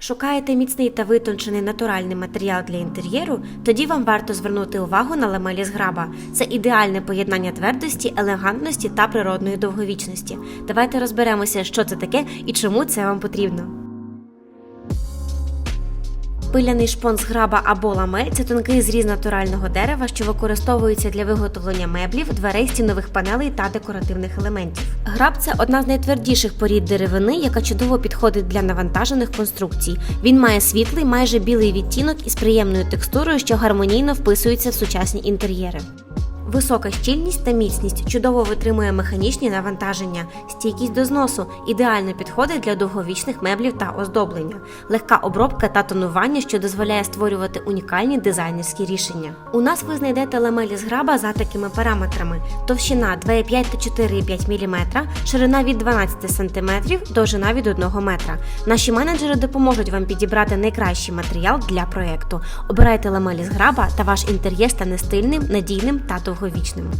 Шукаєте міцний та витончений натуральний матеріал для інтер'єру? Тоді вам варто звернути увагу на ламелі з граба. Це ідеальне поєднання твердості, елегантності та природної довговічності. Давайте розберемося, що це таке і чому це вам потрібно. Пиляний шпон з граба або ламе це тонкий зріз натурального дерева, що використовується для виготовлення меблів, дверей, стінових панелей та декоративних елементів. Граб це одна з найтвердіших порід деревини, яка чудово підходить для навантажених конструкцій. Він має світлий, майже білий відтінок із приємною текстурою, що гармонійно вписується в сучасні інтер'єри. Висока щільність та міцність чудово витримує механічні навантаження, стійкість до зносу ідеально підходить для довговічних меблів та оздоблення, легка обробка та тонування, що дозволяє створювати унікальні дизайнерські рішення. У нас ви знайдете ламелі з граба за такими параметрами: товщина 2,5 та 4,5 мм, ширина від 12 см, довжина від 1 метра. Наші менеджери допоможуть вам підібрати найкращий матеріал для проекту. Обирайте ламелі з граба, та ваш інтер'єр стане стильним, надійним та довговічним.